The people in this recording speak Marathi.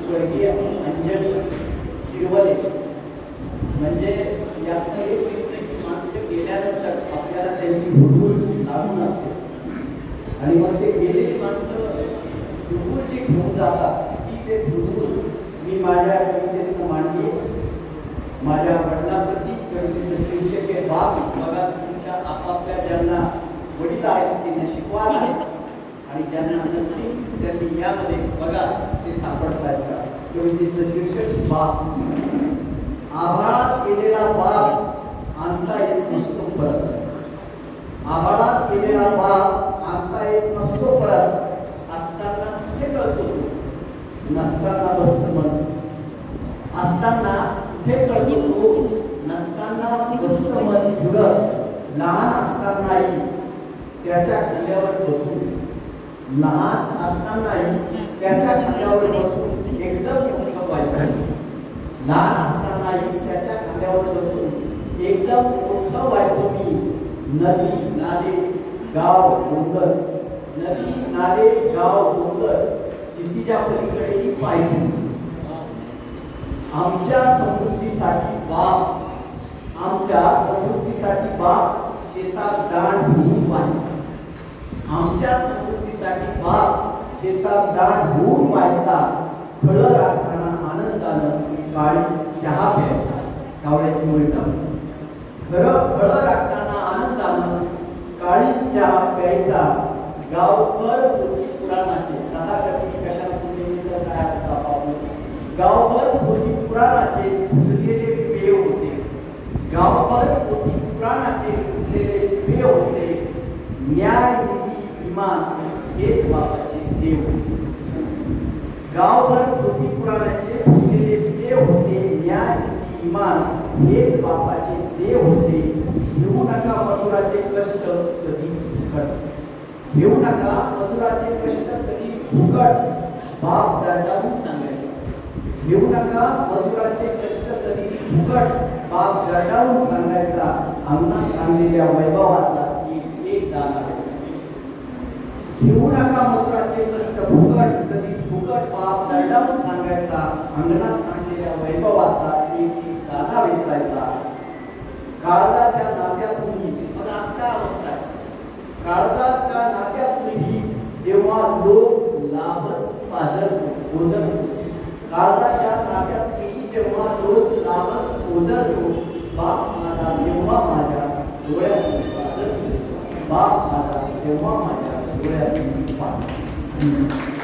स्वर्गीय अंजली हिरवले म्हणजे यातनं एक की माणसं गेल्यानंतर आपल्याला त्यांची हुडूर लागून असते आणि मग ते गेलेली माणसं हुडूर जी ठेवून जातात तीच एक हुडूर मी माझ्या कवितेतनं मांडली माझ्या शीर्षक बघा तुमच्या आपापल्या ज्यांना वडील आहेत त्यांना शिकवायला आहेत आणि ज्यांना नसतील त्यांनी यामध्ये बघा ते सापडत आहेत का? त्यांचं शीर्षक बाप. आभाळात केलेला बाप आणता येत नसतो परत. आभाळात केलेला बाप आणता येत नसतो परत. असताना हे कळतो? नसताना बसत मन असताना हे कळतो? नसताना बसत मन लहान असतानाही त्याच्या खांद्यावर बसून लहान असतानाही त्याच्या खांद्यावर बसून एकदम मोठं व्हायचं. लहान असतानाही त्याच्या खांद्यावर बसून एकदम मोठं व्हायचो मी. नदी नाले गाव डोंगर. नदी नाले गाव डोंगर क्षितिजा पलीकडेही पाहिजे आमच्या समृद्धीसाठी बाप आमच्या संस्कृतीसाठी बाप शेतात दाण होऊन व्हायचा आमच्या संस्कृतीसाठी बाप शेतात दाण होऊन व्हायचा. फळं राखताना आनंदानं काळीच चहा प्यायचा. कावळ्याची मुळे खरं फळं राखताना आनंदानं काळीच चहा प्यायचा. गावभर पोथी पुराणाचे. तथाकथित कशाला पुढे काय असतात आपण गावभर पोथी पुराणाचे फुललेले पेय होते. गाव पोथी पुराणाचे फुललेले पेय होते न्याय नीती इमान हेच बाबाचे देव. गावभर पृथ्वी पुराणाचे फुटलेले देव होते न्याय नीती इमान हेच बापाचे देव होते. घेऊ नका मजुराचे कष्ट कधीच फुकट. घेऊ नका मजुराचे कष्ट कधीच फुकट. बाप दंडावून सांगायचा. घेऊ नका मजुराचे कष्ट कधीच फुकट. बाप दंडावून सांगायचा. अंगणात सांगलेल्या वैभवाचा दाना घेऊ नका मधुराचे कष्ट फुकट कधी फुकट बाप दंडावून सांगायचा अंगणात सांगलेल्या वैभवाचा एक एक दाना वेचायचा. काळजाच्या नात्यातून मग आज काय अवस्था आहे? काळजाच्या नात्यातूनही जेव्हा लोक लाभच पाजर ओझर काळजाच्या नात्यातही जेव्हा लोक लाभच ओझरतो बाप माझा जेव्हा माझ्या डोळ्यातून पाजरतो बाप माझा जेव्हा माझ्या डोळ्यातून पाजरतो